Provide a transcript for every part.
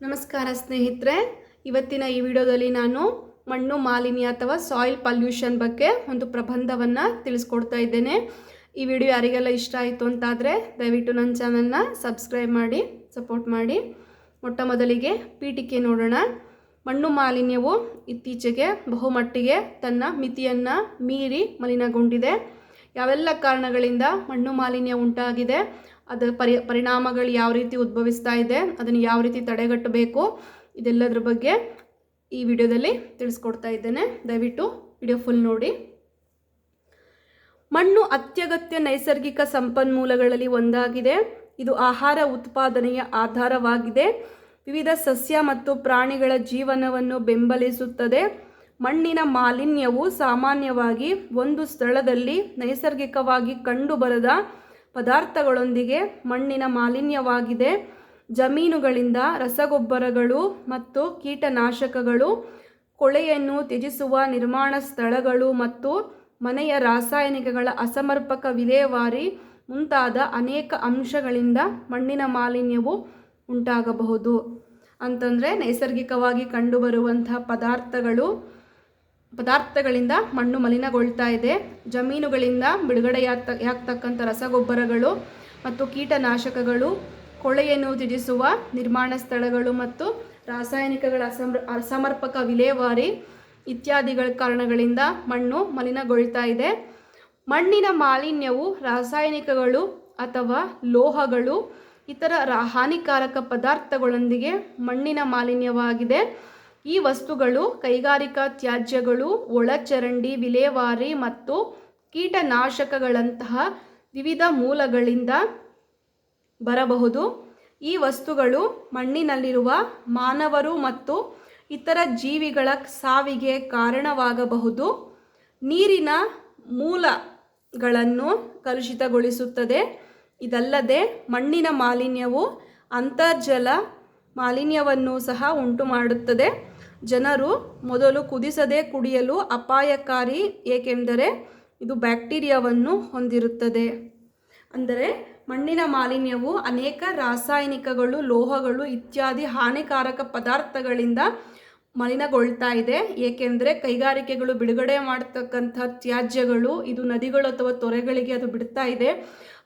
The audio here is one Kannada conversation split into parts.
ನಮಸ್ಕಾರ ಸ್ನೇಹಿತರೆ. ಇವತ್ತಿನ ಈ ವಿಡಿಯೋದಲ್ಲಿ ನಾನು ಮಣ್ಣು ಮಾಲಿನ್ಯ ಅಥವಾ ಸಾಯಿಲ್ ಪಲ್ಯೂಷನ್ ಬಗ್ಗೆ ಒಂದು ಪ್ರಬಂಧವನ್ನು ತಿಳಿಸ್ಕೊಡ್ತಾ ಇದ್ದೇನೆ. ಈ ವಿಡಿಯೋ ಯಾರಿಗೆಲ್ಲ ಇಷ್ಟ ಆಯಿತು ಅಂತಾದರೆ ದಯವಿಟ್ಟು ನನ್ನ ಚಾನಲ್ನ ಸಬ್ಸ್ಕ್ರೈಬ್ ಮಾಡಿ ಸಪೋರ್ಟ್ ಮಾಡಿ. ಮೊಟ್ಟ ಮೊದಲಿಗೆ ಪೀಠಿಕೆ ನೋಡೋಣ. ಮಣ್ಣು ಮಾಲಿನ್ಯವು ಇತ್ತೀಚೆಗೆ ಬಹುಮಟ್ಟಿಗೆ ತನ್ನ ಮಿತಿಯನ್ನು ಮೀರಿ ಮಲಿನಗೊಂಡಿದೆ. ಯಾವೆಲ್ಲ ಕಾರಣಗಳಿಂದ ಮಣ್ಣು ಮಾಲಿನ್ಯ ಉಂಟಾಗಿದೆ? ಅದರ ಪರಿ, ಪರಿಣಾಮಗಳು ಯಾವ ರೀತಿ ಉದ್ಭವಿಸ್ತಾ ಇದೆ, ಅದನ್ನು ಯಾವ ರೀತಿ ತಡೆಗಟ್ಟಬೇಕು, ಇದೆಲ್ಲದ್ರ ಬಗ್ಗೆ ಈ ವಿಡಿಯೋದಲ್ಲಿ ತಿಳಿಸ್ಕೊಡ್ತಾ ಇದ್ದೇನೆ. ದಯವಿಟ್ಟು ವಿಡಿಯೋ ಫುಲ್ ನೋಡಿ. ಮಣ್ಣು ಅತ್ಯಗತ್ಯ ನೈಸರ್ಗಿಕ ಸಂಪನ್ಮೂಲಗಳಲ್ಲಿ ಒಂದಾಗಿದೆ. ಇದು ಆಹಾರ ಉತ್ಪಾದನೆಯ ಆಧಾರವಾಗಿದೆ. ವಿವಿಧ ಸಸ್ಯ ಮತ್ತು ಪ್ರಾಣಿಗಳ ಜೀವನವನ್ನು ಬೆಂಬಲಿಸುತ್ತದೆ. ಮಣ್ಣಿನ ಮಾಲಿನ್ಯವು ಸಾಮಾನ್ಯವಾಗಿ ಒಂದು ಸ್ಥಳದಲ್ಲಿ ನೈಸರ್ಗಿಕವಾಗಿ ಕಂಡುಬರದ ಪದಾರ್ಥಗಳೊಂದಿಗೆ ಮಣ್ಣಿನ ಮಾಲಿನ್ಯವಾಗಿದೆ. ಜಮೀನುಗಳಿಂದ ರಸಗೊಬ್ಬರಗಳು ಮತ್ತು ಕೀಟನಾಶಕಗಳು, ಕೊಳೆಯನ್ನು ತ್ಯಜಿಸುವ ನಿರ್ಮಾಣ ಸ್ಥಳಗಳು ಮತ್ತು ಮನೆಯ ರಾಸಾಯನಿಕಗಳ ಅಸಮರ್ಪಕ ವಿಲೇವಾರಿ ಮುಂತಾದ ಅನೇಕ ಅಂಶಗಳಿಂದ ಮಣ್ಣಿನ ಮಾಲಿನ್ಯವು ಉಂಟಾಗಬಹುದು. ಅಂತಂದರೆ ನೈಸರ್ಗಿಕವಾಗಿ ಕಂಡುಬರುವಂತಹ ಪದಾರ್ಥಗಳು ಪದಾರ್ಥಗಳಿಂದ ಮಣ್ಣು ಮಲಿನಗೊಳ್ತಾ ಇದೆ. ಜಮೀನುಗಳಿಂದ ಬಿಡುಗಡೆಯಾಗ್ತ ರಸಗೊಬ್ಬರಗಳು ಮತ್ತು ಕೀಟನಾಶಕಗಳು, ಕೊಳೆಯನ್ನು ತ್ಯಜಿಸುವ ನಿರ್ಮಾಣ ಸ್ಥಳಗಳು ಮತ್ತು ರಾಸಾಯನಿಕಗಳ ಅಸಮರ್ ಅಸಮರ್ಪಕ ವಿಲೇವಾರಿ ಇತ್ಯಾದಿಗಳ ಕಾರಣಗಳಿಂದ ಮಣ್ಣು ಮಲಿನಗೊಳ್ತಾ ಇದೆ. ಮಣ್ಣಿನ ಮಾಲಿನ್ಯವು ರಾಸಾಯನಿಕಗಳು ಅಥವಾ ಲೋಹಗಳು, ಇತರ ಹಾನಿಕಾರಕ ಪದಾರ್ಥಗಳೊಂದಿಗೆ ಮಣ್ಣಿನ ಮಾಲಿನ್ಯವಾಗಿದೆ. ಈ ವಸ್ತುಗಳು ಕೈಗಾರಿಕಾ ತ್ಯಾಜ್ಯಗಳು, ಒಳಚರಂಡಿ ವಿಲೇವಾರಿ ಮತ್ತು ಕೀಟನಾಶಕಗಳಂತಹ ವಿವಿಧ ಮೂಲಗಳಿಂದ ಬರಬಹುದು. ಈ ವಸ್ತುಗಳು ಮಣ್ಣಿನಲ್ಲಿರುವ ಮಾನವರು ಮತ್ತು ಇತರ ಜೀವಿಗಳ ಸಾವಿಗೆ ಕಾರಣವಾಗಬಹುದು. ನೀರಿನ ಮೂಲಗಳನ್ನು ಕಲುಷಿತಗೊಳಿಸುತ್ತದೆ. ಇದಲ್ಲದೆ ಮಣ್ಣಿನ ಮಾಲಿನ್ಯವು ಅಂತರ್ಜಲ ಮಾಲಿನ್ಯವನ್ನು ಸಹ ಉಂಟು ಮಾಡುತ್ತದೆ ಜನರು ಮೊದಲು ಕುದಿಸದೆ ಕುಡಿಯಲು ಅಪಾಯಕಾರಿ, ಏಕೆಂದರೆ ಇದು ಬ್ಯಾಕ್ಟೀರಿಯಾವನ್ನು ಹೊಂದಿರುತ್ತದೆ. ಅಂದರೆ ಮಣ್ಣಿನ ಮಾಲಿನ್ಯವು ಅನೇಕ ರಾಸಾಯನಿಕಗಳು, ಲೋಹಗಳು ಇತ್ಯಾದಿ ಹಾನಿಕಾರಕ ಪದಾರ್ಥಗಳಿಂದ ಮಲಿನಗೊಳ್ತಾ ಇದೆ. ಏಕೆಂದರೆ ಕೈಗಾರಿಕೆಗಳು ಬಿಡುಗಡೆ ಮಾಡತಕ್ಕಂಥ ತ್ಯಾಜ್ಯಗಳು, ಇದು ನದಿಗಳು ಅಥವಾ ತೊರೆಗಳಿಗೆ ಅದು ಬಿಡ್ತಾ ಇದೆ.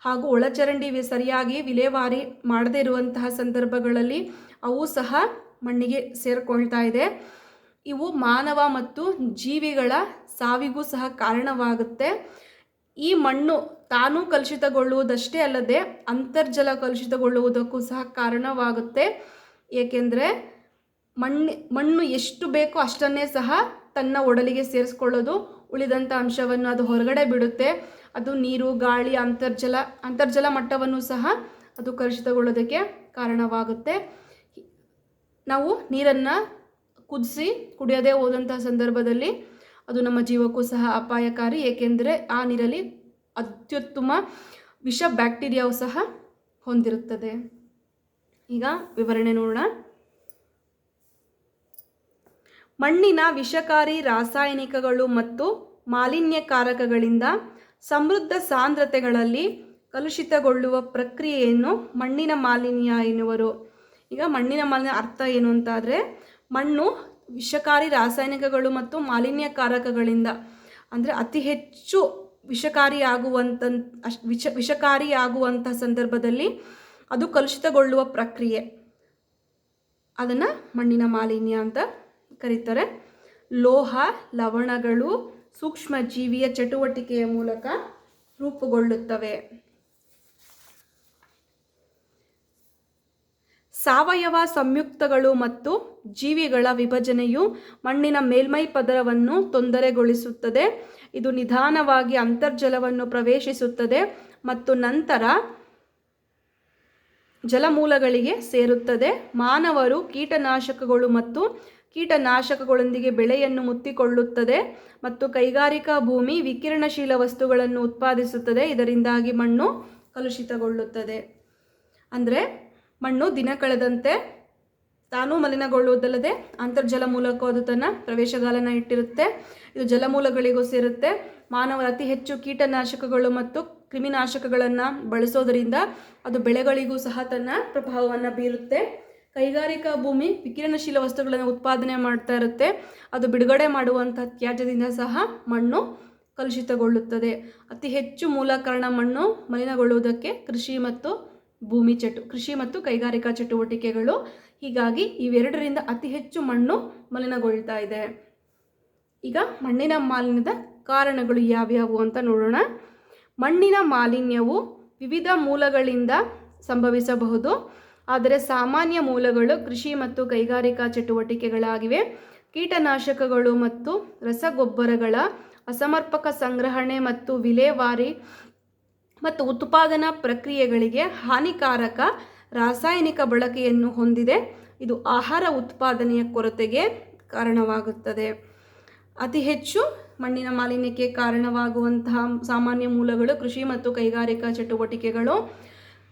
ಹಾಗೂ ಒಳಚರಂಡಿ ಸರಿಯಾಗಿ ವಿಲೇವಾರಿ ಮಾಡದೇ ಇರುವಂತಹ ಸಂದರ್ಭಗಳಲ್ಲಿ ಅವು ಸಹ ಮಣ್ಣಿಗೆ ಸೇರಿಕೊಳ್ತಾ ಇದೆ. ಇವು ಮಾನವ ಮತ್ತು ಜೀವಿಗಳ ಸಾವಿಗೂ ಸಹ ಕಾರಣವಾಗುತ್ತೆ. ಈ ಮಣ್ಣು ತಾನು ಕಲುಷಿತಗೊಳ್ಳುವುದಷ್ಟೇ ಅಲ್ಲದೆ ಅಂತರ್ಜಲ ಕಲುಷಿತಗೊಳ್ಳುವುದಕ್ಕೂ ಸಹ ಕಾರಣವಾಗುತ್ತೆ. ಏಕೆಂದರೆ ಮಣ್ಣು ಮಣ್ಣು ಎಷ್ಟು ಬೇಕೋ ಅಷ್ಟನ್ನೇ ಸಹ ತನ್ನ ಒಡಲಿಗೆ ಸೇರಿಸ್ಕೊಳ್ಳೋದು ಉಳಿದಂಥ ಅಂಶವನ್ನು ಅದು ಹೊರಗಡೆ ಬಿಡುತ್ತೆ. ಅದು ನೀರು, ಗಾಳಿ, ಅಂತರ್ಜಲ ಅಂತರ್ಜಲ ಮಟ್ಟವನ್ನು ಸಹ ಅದು ಕಲುಷಿತಗೊಳ್ಳೋದಕ್ಕೆ ಕಾರಣವಾಗುತ್ತೆ. ನಾವು ನೀರನ್ನು ಕುದಿಸಿ ಕುಡಿಯದೇ ಹೋದಂತಹ ಸಂದರ್ಭದಲ್ಲಿ ಅದು ನಮ್ಮ ಜೀವಕ್ಕೂ ಸಹ ಅಪಾಯಕಾರಿ, ಏಕೆಂದರೆ ಆ ನೀರಲ್ಲಿ ಅತ್ಯುತ್ತಮ ವಿಷ ಬ್ಯಾಕ್ಟೀರಿಯಾವು ಸಹ ಹೊಂದಿರುತ್ತದೆ. ಈಗ ವಿವರಣೆ ನೋಡೋಣ. ಮಣ್ಣಿನ ವಿಷಕಾರಿ ರಾಸಾಯನಿಕಗಳು ಮತ್ತು ಮಾಲಿನ್ಯಕಾರಕಗಳಿಂದ ಸಮೃದ್ಧ ಸಾಂದ್ರತೆಗಳಲ್ಲಿ ಕಲುಷಿತಗೊಳ್ಳುವ ಪ್ರಕ್ರಿಯೆಯನ್ನು ಮಣ್ಣಿನ ಮಾಲಿನ್ಯ ಎನ್ನುವರು. ಈಗ ಮಣ್ಣಿನ ಮಾಲಿನ್ಯ ಅರ್ಥ ಏನು ಅಂತಾದರೆ ಮಣ್ಣು ವಿಷಕಾರಿ ರಾಸಾಯನಿಕಗಳು ಮತ್ತು ಮಾಲಿನ್ಯಕಾರಕಗಳಿಂದ, ಅಂದರೆ ಅತಿ ಹೆಚ್ಚು ವಿಷಕಾರಿಯಾಗುವಂಥ ವಿಷ ವಿಷಕಾರಿಯಾಗುವಂಥ ಸಂದರ್ಭದಲ್ಲಿ ಅದು ಕಲುಷಿತಗೊಳ್ಳುವ ಪ್ರಕ್ರಿಯೆ. ಅದನ್ನು ಮಣ್ಣಿನ ಮಾಲಿನ್ಯ ಅಂತ ಕರೀತಾರೆ. ಲೋಹ, ಲವಣಗಳು ಸೂಕ್ಷ್ಮ ಜೀವಿಯ ಚಟುವಟಿಕೆಯ ಮೂಲಕ ರೂಪುಗೊಳ್ಳುತ್ತವೆ. ಸಾವಯವ ಸಂಯುಕ್ತಗಳು ಮತ್ತು ಜೀವಿಗಳ ವಿಭಜನೆಯು ಮಣ್ಣಿನ ಮೇಲ್ಮೈ ಪದರವನ್ನು ತೊಂದರೆಗೊಳಿಸುತ್ತದೆ. ಇದು ನಿಧಾನವಾಗಿ ಅಂತರ್ಜಲವನ್ನು ಪ್ರವೇಶಿಸುತ್ತದೆ ಮತ್ತು ನಂತರ ಜಲಮೂಲಗಳಿಗೆ ಸೇರುತ್ತದೆ. ಮಾನವರು ಕೀಟನಾಶಕಗಳು ಮತ್ತು ಕೀಟನಾಶಕಗಳೊಂದಿಗೆ ಬೆಳೆಯನ್ನು ಮುತ್ತಿಕೊಳ್ಳುತ್ತದೆ ಮತ್ತು ಕೈಗಾರಿಕಾ ಭೂಮಿ ವಿಕಿರಣಶೀಲ ವಸ್ತುಗಳನ್ನು ಉತ್ಪಾದಿಸುತ್ತದೆ. ಇದರಿಂದಾಗಿ ಮಣ್ಣು ಕಲುಷಿತಗೊಳ್ಳುತ್ತದೆ. ಅಂದರೆ ಮಣ್ಣು ದಿನ ಕಳೆದಂತೆ ತಾನೂ ಮಲಿನಗೊಳ್ಳುವುದಲ್ಲದೆ ಅಂತರ್ಜಲ ಮೂಲಕ ಅದು ತನ್ನ ಪ್ರವೇಶಗಾಲನ ಇಟ್ಟಿರುತ್ತೆ. ಇದು ಜಲಮೂಲಗಳಿಗೂ ಸೇರುತ್ತೆ. ಮಾನವರು ಅತಿ ಹೆಚ್ಚು ಕೀಟನಾಶಕಗಳು ಮತ್ತು ಕ್ರಿಮಿನಾಶಕಗಳನ್ನು ಬಳಸೋದರಿಂದ ಅದು ಬೆಳೆಗಳಿಗೂ ಸಹ ತನ್ನ ಪ್ರಭಾವವನ್ನು ಬೀರುತ್ತೆ. ಕೈಗಾರಿಕಾ ಭೂಮಿ ವಿಕಿರಣಶೀಲ ವಸ್ತುಗಳನ್ನು ಉತ್ಪಾದನೆ ಮಾಡ್ತಾ ಇರುತ್ತೆ. ಅದು ಬಿಡುಗಡೆ ಮಾಡುವಂಥ ತ್ಯಾಜ್ಯದಿಂದ ಸಹ ಮಣ್ಣು ಕಲುಷಿತಗೊಳ್ಳುತ್ತದೆ. ಅತಿ ಹೆಚ್ಚು ಮೂಲ ಕಾರಣ ಮಣ್ಣು ಮಲಿನಗೊಳ್ಳುವುದಕ್ಕೆ ಕೃಷಿ ಮತ್ತು ಭೂಮಿ ಚಟು, ಕೃಷಿ ಮತ್ತು ಕೈಗಾರಿಕಾ ಚಟುವಟಿಕೆಗಳು. ಹೀಗಾಗಿ ಇವೆರಡರಿಂದ ಅತಿ ಹೆಚ್ಚು ಮಣ್ಣು ಮಲಿನಗೊಳ್ತಾ ಇದೆ. ಈಗ ಮಣ್ಣಿನ ಮಾಲಿನ್ಯದ ಕಾರಣಗಳು ಯಾವ್ಯಾವು ಅಂತ ನೋಡೋಣ. ಮಣ್ಣಿನ ಮಾಲಿನ್ಯವು ವಿವಿಧ ಮೂಲಗಳಿಂದ ಸಂಭವಿಸಬಹುದು. ಆದರೆ ಸಾಮಾನ್ಯ ಮೂಲಗಳು ಕೃಷಿ ಮತ್ತು ಕೈಗಾರಿಕಾ ಚಟುವಟಿಕೆಗಳಾಗಿವೆ. ಕೀಟನಾಶಕಗಳು ಮತ್ತು ರಸಗೊಬ್ಬರಗಳ ಅಸಮರ್ಪಕ ಸಂಗ್ರಹಣೆ ಮತ್ತು ವಿಲೇವಾರಿ ಮತ್ತು ಉತ್ಪಾದನಾ ಪ್ರಕ್ರಿಯೆಗಳಿಗೆ ಹಾನಿಕಾರಕ ರಾಸಾಯನಿಕ ಬಳಕೆಯನ್ನು ಹೊಂದಿದೆ. ಇದು ಆಹಾರ ಉತ್ಪಾದನೆಯ ಕೊರತೆಗೆ ಕಾರಣವಾಗುತ್ತದೆ. ಅತಿ ಹೆಚ್ಚು ಮಣ್ಣಿನ ಮಾಲಿನ್ಯಕ್ಕೆ ಕಾರಣವಾಗುವಂತಹ ಸಾಮಾನ್ಯ ಮೂಲಗಳು ಕೃಷಿ ಮತ್ತು ಕೈಗಾರಿಕಾ ಚಟುವಟಿಕೆಗಳು.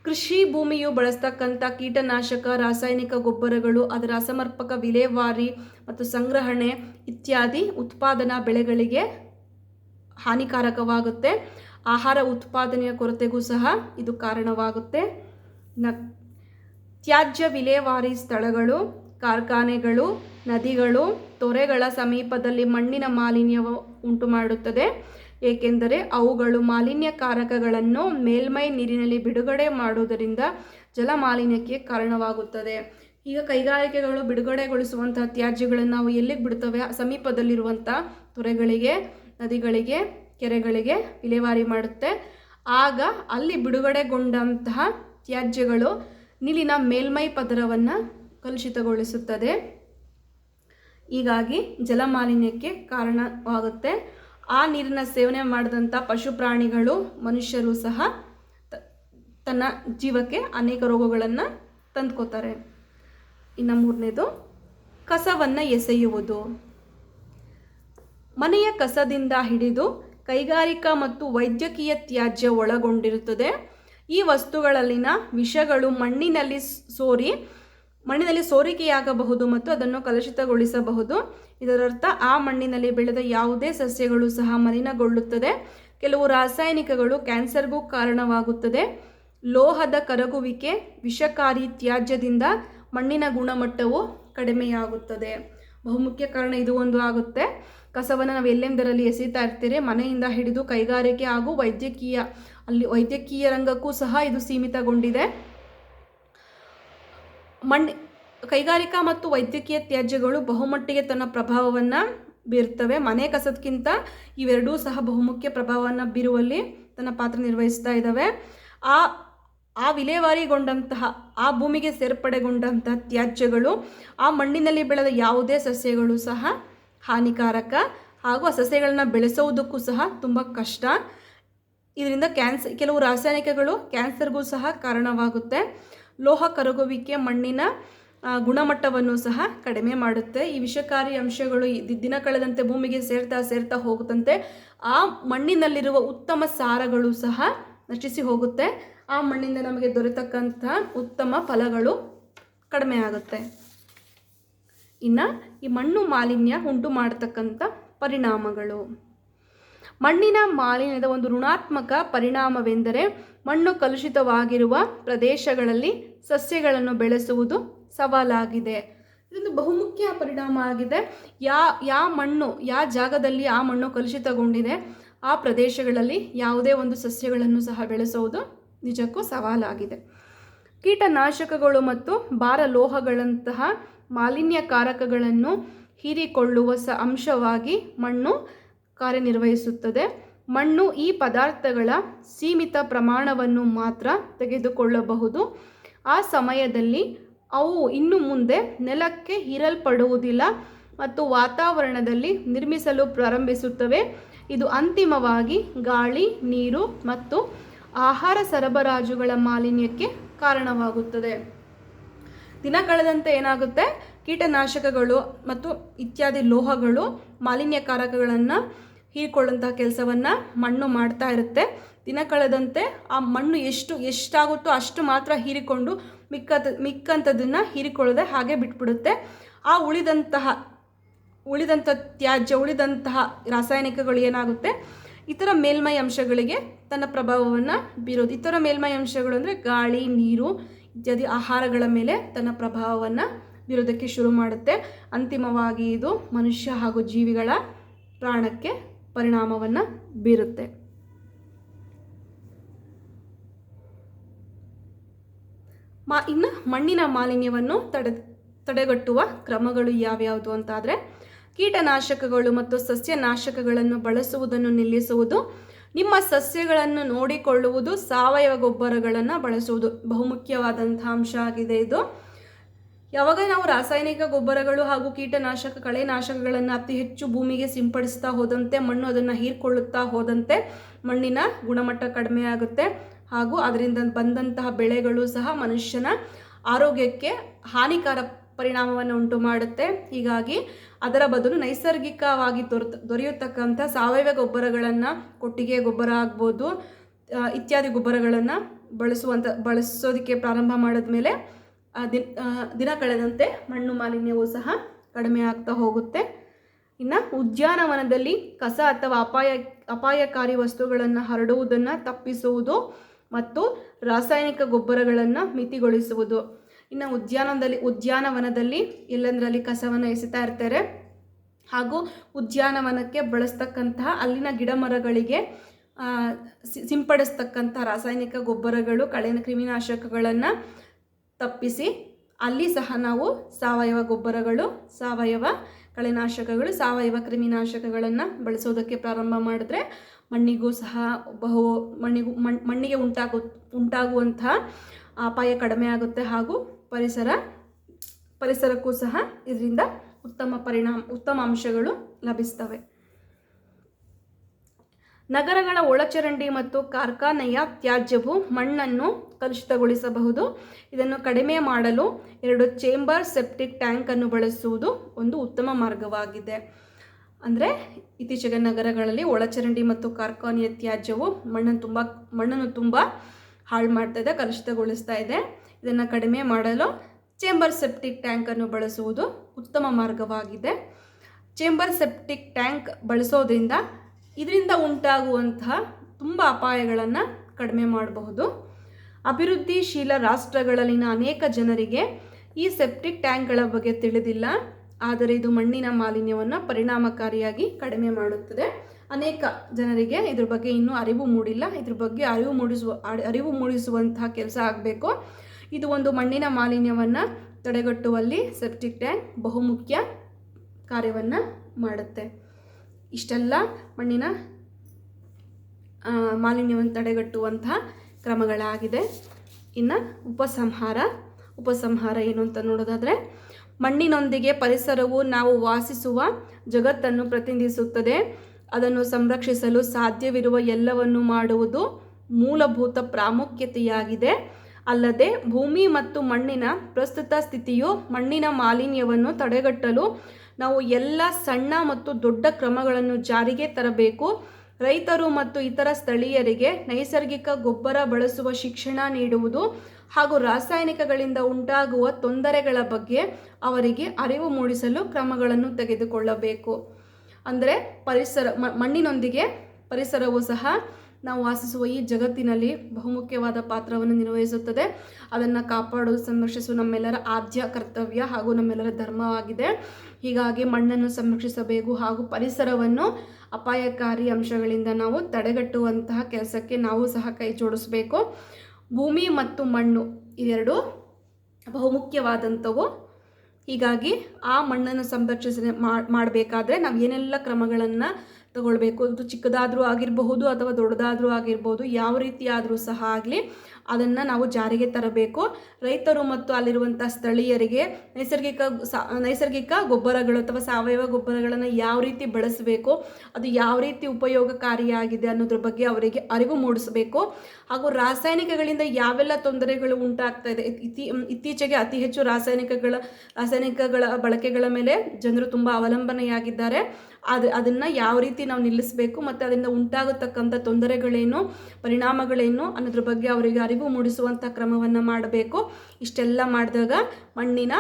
ಕೃಷಿ ಭೂಮಿಯು ಬಳಸ್ತಕ್ಕಂಥ ಕೀಟನಾಶಕ, ರಾಸಾಯನಿಕ ಗೊಬ್ಬರಗಳು, ಅದರ ಅಸಮರ್ಪಕ ವಿಲೇವಾರಿ ಮತ್ತು ಸಂಗ್ರಹಣೆ ಇತ್ಯಾದಿ ಉತ್ಪಾದನಾ ಬೆಳೆಗಳಿಗೆ ಹಾನಿಕಾರಕವಾಗುತ್ತೆ. ಆಹಾರ ಉತ್ಪಾದನೆಯ ಕೊರತೆಗೂ ಸಹ ಇದು ಕಾರಣವಾಗುತ್ತೆ. ನ, ತ್ಯಾಜ್ಯ ವಿಲೇವಾರಿ ಸ್ಥಳಗಳು, ಕಾರ್ಖಾನೆಗಳು, ನದಿಗಳು, ತೊರೆಗಳ ಸಮೀಪದಲ್ಲಿ ಮಣ್ಣಿನ ಮಾಲಿನ್ಯ ಉಂಟು ಮಾಡುತ್ತದೆ. ಏಕೆಂದರೆ ಅವುಗಳು ಮಾಲಿನ್ಯಕಾರಕಗಳನ್ನು ಮೇಲ್ಮೈ ನೀರಿನಲ್ಲಿ ಬಿಡುಗಡೆ ಮಾಡುವುದರಿಂದ ಜಲ ಮಾಲಿನ್ಯಕ್ಕೆ ಕಾರಣವಾಗುತ್ತದೆ. ಈಗ ಕೈಗಾರಿಕೆಗಳು ಬಿಡುಗಡೆಗೊಳಿಸುವಂತಹ ತ್ಯಾಜ್ಯಗಳನ್ನು ನಾವು ಎಲ್ಲಿಗೆ ಬಿಡ್ತವೆ? ಸಮೀಪದಲ್ಲಿರುವಂಥ ತೊರೆಗಳಿಗೆ, ನದಿಗಳಿಗೆ ಕೆರೆಗಳಿಗೆ ವಿಲೇವಾರಿ ಮಾಡುತ್ತೆ. ಆಗ ಅಲ್ಲಿ ಬಿಡುಗಡೆಗೊಂಡಂತಹ ತ್ಯಾಜ್ಯಗಳು ನೀರಿನ ಮೇಲ್ಮೈ ಪದರವನ್ನು ಕಲುಷಿತಗೊಳಿಸುತ್ತದೆ. ಹೀಗಾಗಿ ಜಲಮಾಲಿನ್ಯಕ್ಕೆ ಕಾರಣವಾಗುತ್ತೆ. ಆ ನೀರಿನ ಸೇವನೆ ಮಾಡಿದಂಥ ಪಶು ಪ್ರಾಣಿಗಳು, ಮನುಷ್ಯರು ಸಹ ತನ್ನ ಜೀವಕ್ಕೆ ಅನೇಕ ರೋಗಗಳನ್ನು ತಂದ್ಕೋತಾರೆ. ಇನ್ನು ಮೂರನೇದು, ಕಸವನ್ನು ಎಸೆಯುವುದು. ಮನೆಯ ಕಸದಿಂದ ಹಿಡಿದು ಕೈಗಾರಿಕಾ ಮತ್ತು ವೈದ್ಯಕೀಯ ತ್ಯಾಜ್ಯ ಒಳಗೊಂಡಿರುತ್ತದೆ. ಈ ವಸ್ತುಗಳಲ್ಲಿನ ವಿಷಗಳು ಮಣ್ಣಿನಲ್ಲಿ ಸೋರಿ, ಮಣ್ಣಿನಲ್ಲಿ ಸೋರಿಕೆಯಾಗಬಹುದು ಮತ್ತು ಅದನ್ನು ಕಲುಷಿತಗೊಳಿಸಬಹುದು. ಇದರರ್ಥ, ಆ ಮಣ್ಣಿನಲ್ಲಿ ಬೆಳೆದ ಯಾವುದೇ ಸಸ್ಯಗಳು ಸಹ ಮಲಿನಗೊಳ್ಳುತ್ತದೆ. ಕೆಲವು ರಾಸಾಯನಿಕಗಳು ಕ್ಯಾನ್ಸರ್ಗೂ ಕಾರಣವಾಗುತ್ತದೆ. ಲೋಹದ ಕರಗುವಿಕೆ ವಿಷಕಾರಿ ತ್ಯಾಜ್ಯದಿಂದ ಮಣ್ಣಿನ ಗುಣಮಟ್ಟವು ಕಡಿಮೆಯಾಗುತ್ತದೆ. ಬಹುಮುಖ್ಯ ಕಾರಣ ಇದು ಒಂದು ಆಗುತ್ತೆ. ಕಸವನ್ನು ನಾವು ಎಲ್ಲೆಂದರಲ್ಲಿ ಎಸೀತಾ ಇರ್ತೀರಿ? ಮನೆಯಿಂದ ಹಿಡಿದು ಕೈಗಾರಿಕೆ ಹಾಗೂ ವೈದ್ಯಕೀಯ, ಅಲ್ಲಿ ವೈದ್ಯಕೀಯ ರಂಗಕ್ಕೂ ಸಹ ಇದು ಸೀಮಿತಗೊಂಡಿದೆ. ಮಣ್ಣು ಕೈಗಾರಿಕಾ ಮತ್ತು ವೈದ್ಯಕೀಯ ತ್ಯಾಜ್ಯಗಳು ಬಹುಮಟ್ಟಿಗೆ ತನ್ನ ಪ್ರಭಾವವನ್ನು ಬೀರ್ತವೆ. ಮನೆ ಕಸದಕ್ಕಿಂತ ಇವೆರಡೂ ಸಹ ಬಹುಮುಖ್ಯ ಪ್ರಭಾವವನ್ನು ಬೀರುವಲ್ಲಿ ತನ್ನ ಪಾತ್ರ ನಿರ್ವಹಿಸ್ತಾ ಇದ್ದಾವೆ ಆ ಆ ವಿಲೇವಾರಿಗೊಂಡಂತಹ, ಆ ಭೂಮಿಗೆ ಸೇರ್ಪಡೆಗೊಂಡಂತಹ ತ್ಯಾಜ್ಯಗಳು, ಆ ಮಣ್ಣಿನಲ್ಲಿ ಬೆಳೆದ ಯಾವುದೇ ಸಸ್ಯಗಳು ಸಹ ಹಾನಿಕಾರಕ ಹಾಗೂ ಆ ಸಸ್ಯಗಳನ್ನ ಬೆಳೆಸೋದಕ್ಕೂ ಸಹ ತುಂಬ ಕಷ್ಟ. ಇದರಿಂದ ಕ್ಯಾನ್ಸರ್ ಕೆಲವು ರಾಸಾಯನಿಕಗಳು ಕ್ಯಾನ್ಸರ್ಗೂ ಸಹ ಕಾರಣವಾಗುತ್ತೆ. ಲೋಹ ಕರಗುವಿಕೆ ಮಣ್ಣಿನ ಗುಣಮಟ್ಟವನ್ನು ಸಹ ಕಡಿಮೆ ಮಾಡುತ್ತೆ. ಈ ವಿಷಕಾರಿ ಅಂಶಗಳು ದಿನ ಕಳೆದಂತೆ ಭೂಮಿಗೆ ಸೇರ್ತಾ ಸೇರ್ತಾ ಹೋಗುತ್ತಂತೆ. ಆ ಮಣ್ಣಿನಲ್ಲಿರುವ ಉತ್ತಮ ಸಾರಗಳು ಸಹ ನಶಿಸಿ ಹೋಗುತ್ತೆ. ಆ ಮಣ್ಣಿಂದ ನಮಗೆ ದೊರೆತಕ್ಕಂಥ ಉತ್ತಮ ಫಲಗಳು ಕಡಿಮೆ ಆಗುತ್ತೆ. ಇನ್ನು ಈ ಮಣ್ಣು ಮಾಲಿನ್ಯ ಉಂಟು ಮಾಡತಕ್ಕಂಥ ಪರಿಣಾಮಗಳು. ಮಣ್ಣಿನ ಮಾಲಿನ್ಯದ ಒಂದು ಋಣಾತ್ಮಕ ಪರಿಣಾಮವೆಂದರೆ ಮಣ್ಣು ಕಲುಷಿತವಾಗಿರುವ ಪ್ರದೇಶಗಳಲ್ಲಿ ಸಸ್ಯಗಳನ್ನು ಬೆಳೆಸುವುದು ಸವಾಲಾಗಿದೆ. ಇದೊಂದು ಬಹುಮುಖ್ಯ ಪರಿಣಾಮ ಆಗಿದೆ. ಯಾ ಯಾವ ಮಣ್ಣು ಯಾವ ಜಾಗದಲ್ಲಿ ಆ ಮಣ್ಣು ಕಲುಷಿತಗೊಂಡಿದೆ, ಆ ಪ್ರದೇಶಗಳಲ್ಲಿ ಯಾವುದೇ ಒಂದು ಸಸ್ಯಗಳನ್ನು ಸಹ ಬೆಳೆಸುವುದು ನಿಜಕ್ಕೂ ಸವಾಲಾಗಿದೆ. ಕೀಟನಾಶಕಗಳು ಮತ್ತು ಭಾರ ಲೋಹಗಳಂತಹ ಮಾಲಿನ್ಯಕಾರಕಗಳನ್ನು ಹೀರಿಕೊಳ್ಳುವ ಸ ಅಂಶವಾಗಿ ಮಣ್ಣು ಕಾರ್ಯನಿರ್ವಹಿಸುತ್ತದೆ. ಮಣ್ಣು ಈ ಪದಾರ್ಥಗಳ ಸೀಮಿತ ಪ್ರಮಾಣವನ್ನು ಮಾತ್ರ ತೆಗೆದುಕೊಳ್ಳಬಹುದು. ಆ ಸಮಯದಲ್ಲಿ ಅವು ಇನ್ನು ಮುಂದೆ ನೆಲಕ್ಕೆ ಹೀರಲ್ಪಡುವುದಿಲ್ಲ ಮತ್ತು ವಾತಾವರಣದಲ್ಲಿ ನಿರ್ಮಿಸಲು ಪ್ರಾರಂಭಿಸುತ್ತವೆ. ಇದು ಅಂತಿಮವಾಗಿ ಗಾಳಿ, ನೀರು ಮತ್ತು ಆಹಾರ ಸರಬರಾಜುಗಳ ಮಾಲಿನ್ಯಕ್ಕೆ ಕಾರಣವಾಗುತ್ತದೆ. ದಿನ ಕಳೆದಂತೆ ಏನಾಗುತ್ತೆ? ಕೀಟನಾಶಕಗಳು ಮತ್ತು ಇತ್ಯಾದಿ ಲೋಹಗಳು, ಮಾಲಿನ್ಯಕಾರಕಗಳನ್ನು ಹೀರಿಕೊಳ್ಳುವಂತಹ ಕೆಲಸವನ್ನು ಮಣ್ಣು ಮಾಡ್ತಾ ಇರುತ್ತೆ. ದಿನ ಕಳೆದಂತೆ ಆ ಮಣ್ಣು ಎಷ್ಟು, ಎಷ್ಟಾಗುತ್ತೋ ಅಷ್ಟು ಮಾತ್ರ ಹೀರಿಕೊಂಡು ಮಿಕ್ಕದ ಮಿಕ್ಕಂಥದ್ದನ್ನು ಹೀರಿಕೊಳ್ಳದೆ ಹಾಗೆ ಬಿಟ್ಬಿಡುತ್ತೆ. ಆ ಉಳಿದಂತಹ, ಉಳಿದಂಥ ತ್ಯಾಜ್ಯ, ಉಳಿದಂತಹ ರಾಸಾಯನಿಕಗಳು ಏನಾಗುತ್ತೆ? ಇತರ ಮೇಲ್ಮೈ ಅಂಶಗಳಿಗೆ ತನ್ನ ಪ್ರಭಾವವನ್ನು ಬೀರೋದು. ಇತರ ಮೇಲ್ಮೈ ಅಂಶಗಳು ಅಂದರೆ ಗಾಳಿ, ನೀರು ಇತ್ಯಾದಿ ಆಹಾರಗಳ ಮೇಲೆ ತನ್ನ ಪ್ರಭಾವವನ್ನು ಬೀರೋದಕ್ಕೆ ಶುರು ಮಾಡುತ್ತೆ. ಅಂತಿಮವಾಗಿ ಇದು ಮನುಷ್ಯ ಹಾಗೂ ಜೀವಿಗಳ ಪ್ರಾಣಕ್ಕೆ ಪರಿಣಾಮವನ್ನು ಬೀರುತ್ತೆ. ಮಾ, ಇನ್ನು ಮಣ್ಣಿನ ಮಾಲಿನ್ಯವನ್ನು ತಡೆ, ತಡೆಗಟ್ಟುವ ಕ್ರಮಗಳು ಯಾವ್ಯಾವುದು ಅಂತಾದರೆ ಕೀಟನಾಶಕಗಳು ಮತ್ತು ಸಸ್ಯನಾಶಕಗಳನ್ನು ಬಳಸುವುದನ್ನು ನಿಲ್ಲಿಸುವುದು ನಿಮ್ಮ ಸಸ್ಯಗಳನ್ನು ನೋಡಿಕೊಳ್ಳುವುದು ಸಾವಯವ ಗೊಬ್ಬರಗಳನ್ನು ಬಳಸುವುದು. ಬಹುಮುಖ್ಯವಾದಂಥ ಅಂಶ ಆಗಿದೆ ಇದು. ಯಾವಾಗ ನಾವು ರಾಸಾಯನಿಕ ಗೊಬ್ಬರಗಳು ಹಾಗೂ ಕೀಟನಾಶಕ ಕಳೆನಾಶಕಗಳನ್ನು ಅತಿ ಹೆಚ್ಚು ಭೂಮಿಗೆ ಸಿಂಪಡಿಸ್ತಾ ಹೋದಂತೆ, ಮಣ್ಣು ಅದನ್ನು ಹೀರ್ಕೊಳ್ಳುತ್ತಾ ಹೋದಂತೆ ಮಣ್ಣಿನ ಗುಣಮಟ್ಟ ಕಡಿಮೆ ಆಗುತ್ತೆ. ಹಾಗೂ ಅದರಿಂದ ಬಂದಂತಹ ಬೆಳೆಗಳು ಸಹ ಮನುಷ್ಯನ ಆರೋಗ್ಯಕ್ಕೆ ಹಾನಿಕಾರ ಪರಿಣಾಮವನ್ನು ಉಂಟು ಮಾಡುತ್ತೆ. ಹೀಗಾಗಿ ಅದರ ಬದಲು ನೈಸರ್ಗಿಕವಾಗಿ ದೊರೆತ ದೊರೆಯತಕ್ಕಂಥ ಸಾವಯವ ಗೊಬ್ಬರಗಳನ್ನು, ಕೊಟ್ಟಿಗೆ ಗೊಬ್ಬರ ಆಗ್ಬೋದು ಇತ್ಯಾದಿ ಗೊಬ್ಬರಗಳನ್ನು ಬಳಸುವಂಥ ಬಳಸೋದಕ್ಕೆ ಪ್ರಾರಂಭ ಮಾಡಿದ್ಮೇಲೆ ದಿನ ದಿನ ಕಳೆದಂತೆ ಮಣ್ಣು ಮಾಲಿನ್ಯವೂ ಸಹ ಕಡಿಮೆ ಆಗ್ತಾ ಹೋಗುತ್ತೆ. ಇನ್ನು ಉದ್ಯಾನವನದಲ್ಲಿ ಕಸ ಅಥವಾ ಅಪಾಯ, ಅಪಾಯಕಾರಿ ವಸ್ತುಗಳನ್ನು ಹರಡುವುದನ್ನು ತಪ್ಪಿಸುವುದು ಮತ್ತು ರಾಸಾಯನಿಕ ಗೊಬ್ಬರಗಳನ್ನು ಮಿತಿಗೊಳಿಸುವುದು. ಇನ್ನು ಉದ್ಯಾನದಲ್ಲಿ, ಉದ್ಯಾನವನದಲ್ಲಿ ಎಲ್ಲಂದರಲ್ಲಿ ಕಸವನ್ನು ಎಸಿತಾ ಇರ್ತಾರೆ. ಹಾಗೂ ಉದ್ಯಾನವನಕ್ಕೆ ಬಳಸ್ತಕ್ಕಂತಹ ಅಲ್ಲಿನ ಗಿಡ ಮರಗಳಿಗೆ ಸಿಂಪಡಿಸ್ತಕ್ಕಂಥ ರಾಸಾಯನಿಕ ಗೊಬ್ಬರಗಳು ಕಳೆ ಕ್ರಿಮಿನಾಶಕಗಳನ್ನು ತಪ್ಪಿಸಿ ಅಲ್ಲಿ ಸಹ ನಾವು ಸಾವಯವ ಗೊಬ್ಬರಗಳು, ಸಾವಯವ ಕಳೆನಾಶಕಗಳು, ಸಾವಯವ ಕ್ರಿಮಿನಾಶಕಗಳನ್ನು ಬಳಸೋದಕ್ಕೆ ಪ್ರಾರಂಭ ಮಾಡಿದ್ರೆ ಮಣ್ಣಿಗೂ ಸಹ ಬಹು, ಮಣ್ಣಿಗೂ, ಮಣ್, ಮಣ್ಣಿಗೆ ಉಂಟಾಗು, ಉಂಟಾಗುವಂತಹ ಅಪಾಯ ಕಡಿಮೆ ಆಗುತ್ತೆ. ಹಾಗೂ ಪರಿಸರ, ಪರಿಸರಕ್ಕೂ ಸಹ ಇದರಿಂದ ಉತ್ತಮ ಪರಿಣಾಮ, ಉತ್ತಮ ಅಂಶಗಳು ಲಭಿಸ್ತವೆ. ನಗರಗಳ ಒಳಚರಂಡಿ ಮತ್ತು ಕಾರ್ಖಾನೆಯ ತ್ಯಾಜ್ಯವು ಮಣ್ಣನ್ನು ಕಲುಷಿತಗೊಳಿಸಬಹುದು. ಇದನ್ನು ಕಡಿಮೆ ಮಾಡಲು ಎರಡು ಚೇಂಬರ್ ಸೆಪ್ಟಿಕ್ ಟ್ಯಾಂಕ್ ಅನ್ನು ಬಳಸುವುದು ಒಂದು ಉತ್ತಮ ಮಾರ್ಗವಾಗಿದೆ. ಅಂದರೆ ಇತ್ತೀಚೆಗೆ ನಗರಗಳಲ್ಲಿ ಒಳಚರಂಡಿ ಮತ್ತು ಕಾರ್ಖಾನೆಯ ತ್ಯಾಜ್ಯವು ಮಣ್ಣನ್ನು ತುಂಬ ಮಣ್ಣನ್ನು ತುಂಬ ಹಾಳು ಮಾಡ್ತಾ ಇದೆ, ಕಲುಷಿತಗೊಳಿಸ್ತಾ ಇದೆ. ಇದನ್ನು ಕಡಿಮೆ ಮಾಡಲು ಚೇಂಬರ್ ಸೆಪ್ಟಿಕ್ ಟ್ಯಾಂಕನ್ನು ಬಳಸುವುದು ಉತ್ತಮ ಮಾರ್ಗವಾಗಿದೆ. ಚೇಂಬರ್ ಸೆಪ್ಟಿಕ್ ಟ್ಯಾಂಕ್ ಬಳಸೋದ್ರಿಂದ ಇದರಿಂದ ಉಂಟಾಗುವಂತಹ ತುಂಬ ಅಪಾಯಗಳನ್ನು ಕಡಿಮೆ ಮಾಡಬಹುದು. ಅಭಿವೃದ್ಧಿಶೀಲ ರಾಷ್ಟ್ರಗಳಲ್ಲಿನ ಅನೇಕ ಜನರಿಗೆ ಈ ಸೆಪ್ಟಿಕ್ ಟ್ಯಾಂಕ್ಗಳ ಬಗ್ಗೆ ತಿಳಿದಿಲ್ಲ. ಆದರೆ ಇದು ಮಣ್ಣಿನ ಮಾಲಿನ್ಯವನ್ನು ಪರಿಣಾಮಕಾರಿಯಾಗಿ ಕಡಿಮೆ ಮಾಡುತ್ತದೆ. ಅನೇಕ ಜನರಿಗೆ ಇದ್ರ ಬಗ್ಗೆ ಇನ್ನೂ ಅರಿವು ಮೂಡಿಲ್ಲ. ಇದ್ರ ಬಗ್ಗೆ ಅರಿವು ಮೂಡಿಸುವ ಅರಿ- ಅರಿವು ಮೂಡಿಸುವಂತಹ ಕೆಲಸ ಆಗಬೇಕು. ಇದು ಒಂದು ಮಣ್ಣಿನ ಮಾಲಿನ್ಯವನ್ನು ತಡೆಗಟ್ಟುವಲ್ಲಿ ಸೆಪ್ಟಿಕ್ ಟ್ಯಾಂಕ್ ಬಹುಮುಖ್ಯ ಕಾರ್ಯವನ್ನು ಮಾಡುತ್ತೆ. ಇಷ್ಟೆಲ್ಲ ಮಣ್ಣಿನ ಮಾಲಿನ್ಯವನ್ನು ತಡೆಗಟ್ಟುವಂತಹ ಕ್ರಮಗಳಾಗಿದೆ. ಇನ್ನು ಉಪಸಂಹಾರ ಉಪಸಂಹಾರ ಏನು ಅಂತ ನೋಡೋದಾದರೆ, ಮಣ್ಣಿನೊಂದಿಗೆ ಪರಿಸರವು ನಾವು ವಾಸಿಸುವ ಜಗತ್ತನ್ನು ಪ್ರತಿನಿಧಿಸುತ್ತದೆ. ಅದನ್ನು ಸಂರಕ್ಷಿಸಲು ಸಾಧ್ಯವಿರುವ ಎಲ್ಲವನ್ನು ಮಾಡುವುದು ಮೂಲಭೂತ ಪ್ರಾಮುಖ್ಯತೆಯಾಗಿದೆ. ಅಲ್ಲದೆ ಭೂಮಿ ಮತ್ತು ಮಣ್ಣಿನ ಪ್ರಸ್ತುತ ಸ್ಥಿತಿಯು ಮಣ್ಣಿನ ಮಾಲಿನ್ಯವನ್ನು ತಡೆಗಟ್ಟಲು ನಾವು ಎಲ್ಲ ಸಣ್ಣ ಮತ್ತು ದೊಡ್ಡ ಕ್ರಮಗಳನ್ನು ಜಾರಿಗೆ ತರಬೇಕು. ರೈತರು ಮತ್ತು ಇತರ ಸ್ಥಳೀಯರಿಗೆ ನೈಸರ್ಗಿಕ ಗೊಬ್ಬರ ಬಳಸುವ ಶಿಕ್ಷಣ ನೀಡುವುದು ಹಾಗೂ ರಾಸಾಯನಿಕಗಳಿಂದ ಉಂಟಾಗುವ ತೊಂದರೆಗಳ ಬಗ್ಗೆ ಅವರಿಗೆ ಅರಿವು ಮೂಡಿಸಲು ಕ್ರಮಗಳನ್ನು ತೆಗೆದುಕೊಳ್ಳಬೇಕು. ಅಂದರೆ ಪರಿಸರ ಮಣ್ಣಿನೊಂದಿಗೆ ಪರಿಸರವು ಸಹ ನಾವು ವಾಸಿಸುವ ಈ ಜಗತ್ತಿನಲ್ಲಿ ಬಹುಮುಖ್ಯವಾದ ಪಾತ್ರವನ್ನು ನಿರ್ವಹಿಸುತ್ತದೆ. ಅದನ್ನು ಕಾಪಾಡೋದು ಸಂರಕ್ಷಿಸುವ ನಮ್ಮೆಲ್ಲರ ಆದ್ಯ ಕರ್ತವ್ಯ ಹಾಗೂ ನಮ್ಮೆಲ್ಲರ ಧರ್ಮವಾಗಿದೆ. ಹೀಗಾಗಿ ಮಣ್ಣನ್ನು ಸಂರಕ್ಷಿಸಬೇಕು ಹಾಗೂ ಪರಿಸರವನ್ನು ಅಪಾಯಕಾರಿ ಅಂಶಗಳಿಂದ ನಾವು ತಡೆಗಟ್ಟುವಂತಹ ಕೆಲಸಕ್ಕೆ ನಾವು ಸಹ ಕೈ ಜೋಡಿಸಬೇಕು. ಭೂಮಿ ಮತ್ತು ಮಣ್ಣು ಇವೆರಡು ಬಹುಮುಖ್ಯವಾದಂಥವು. ಹೀಗಾಗಿ ಆ ಮಣ್ಣನ್ನು ಸಂರಕ್ಷಿಸ ಮಾಡಬೇಕಾದ್ರೆ ನಾವು ಏನೆಲ್ಲ ಕ್ರಮಗಳನ್ನು ತಗೊಳ್ಬೇಕು. ಅದು ಚಿಕ್ಕದಾದರೂ ಆಗಿರಬಹುದು ಅಥವಾ ದೊಡ್ಡದಾದರೂ ಆಗಿರ್ಬೋದು, ಯಾವ ರೀತಿ ಆದರೂ ಸಹ ಆಗಲಿ ಅದನ್ನು ನಾವು ಜಾರಿಗೆ ತರಬೇಕು. ರೈತರು ಮತ್ತು ಅಲ್ಲಿರುವಂಥ ಸ್ಥಳೀಯರಿಗೆ ನೈಸರ್ಗಿಕ ನೈಸರ್ಗಿಕ ಗೊಬ್ಬರಗಳು ಅಥವಾ ಸಾವಯವ ಗೊಬ್ಬರಗಳನ್ನು ಯಾವ ರೀತಿ ಬಳಸಬೇಕು, ಅದು ಯಾವ ರೀತಿ ಉಪಯೋಗಕಾರಿಯಾಗಿದೆ ಅನ್ನೋದ್ರ ಬಗ್ಗೆ ಅವರಿಗೆ ಅರಿವು ಮೂಡಿಸಬೇಕು. ಹಾಗೂ ರಾಸಾಯನಿಕಗಳಿಂದ ಯಾವೆಲ್ಲ ತೊಂದರೆಗಳು ಉಂಟಾಗ್ತಾ ಇದೆ ಇತ್ತೀ ಇತ್ತೀಚೆಗೆ ಅತಿ ಹೆಚ್ಚು ರಾಸಾಯನಿಕಗಳ ರಾಸಾಯನಿಕಗಳ ಬಳಕೆಗಳ ಮೇಲೆ ಜನರು ತುಂಬ ಅವಲಂಬನೆಯಾಗಿದ್ದಾರೆ. ಅದು ಅದನ್ನು ಯಾವ ರೀತಿ ನಾವು ನಿಲ್ಲಿಸಬೇಕು ಮತ್ತು ಅದರಿಂದ ಉಂಟಾಗತಕ್ಕಂಥ ತೊಂದರೆಗಳೇನು, ಪರಿಣಾಮಗಳೇನು ಅನ್ನೋದ್ರ ಬಗ್ಗೆ ಅವರಿಗೆ ಅರಿವು ಮೂಡಿಸುವಂಥ ಕ್ರಮವನ್ನು ಮಾಡಬೇಕು. ಇಷ್ಟೆಲ್ಲ ಮಾಡಿದಾಗ ಮಣ್ಣಿನ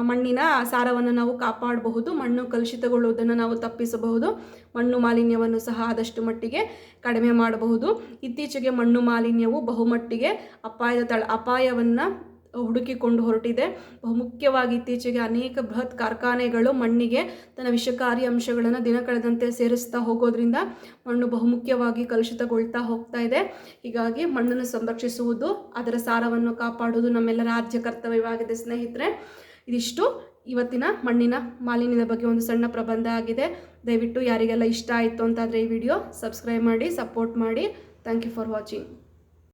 ಮಣ್ಣಿನ ಸಾರವನ್ನು ನಾವು ಕಾಪಾಡಬಹುದು, ಮಣ್ಣು ಕಲುಷಿತಗೊಳ್ಳುವುದನ್ನು ನಾವು ತಪ್ಪಿಸಬಹುದು, ಮಣ್ಣು ಮಾಲಿನ್ಯವನ್ನು ಸಹ ಆದಷ್ಟು ಮಟ್ಟಿಗೆ ಕಡಿಮೆ ಮಾಡಬಹುದು. ಇತ್ತೀಚೆಗೆ ಮಣ್ಣು ಮಾಲಿನ್ಯವು ಬಹುಮಟ್ಟಿಗೆ ಅಪಾಯದ ತಳ, ಅಪಾಯವನ್ನು ಹುಡುಕಿಕೊಂಡು ಹೊರಟಿದೆ. ಬಹುಮುಖ್ಯವಾಗಿ ಇತ್ತೀಚೆಗೆ ಅನೇಕ ಬೃಹತ್ ಕಾರ್ಖಾನೆಗಳು ಮಣ್ಣಿಗೆ ತನ್ನ ವಿಷಕಾರಿ ಅಂಶಗಳನ್ನು ದಿನ ಕಳೆದಂತೆ ಸೇರಿಸ್ತಾ ಹೋಗೋದ್ರಿಂದ ಮಣ್ಣು ಬಹುಮುಖ್ಯವಾಗಿ ಕಲುಷಿತಗೊಳ್ತಾ ಹೋಗ್ತಾ ಇದೆ. ಹೀಗಾಗಿ ಮಣ್ಣನ್ನು ಸಂರಕ್ಷಿಸುವುದು, ಅದರ ಸಾರವನ್ನು ಕಾಪಾಡುವುದು ನಮ್ಮೆಲ್ಲರ ರಾಜ್ಯ ಕರ್ತವ್ಯವಾಗಿದೆ ಸ್ನೇಹಿತರೆ. ಇದಿಷ್ಟು. ಇವತ್ತಿನ ಮಣ್ಣಿನ ಮಾಲಿನ್ಯದ ಬಗ್ಗೆ ಒಂದು ಸಣ್ಣ ಪ್ರಬಂಧ ಆಗಿದೆ. ದಯವಿಟ್ಟು ಯಾರಿಗೆಲ್ಲ ಇಷ್ಟ ಆಯಿತು ಅಂತಾದರೆ ಈ ವಿಡಿಯೋ ಸಬ್ಸ್ಕ್ರೈಬ್ ಮಾಡಿ, ಸಪೋರ್ಟ್ ಮಾಡಿ. Thank you for watching.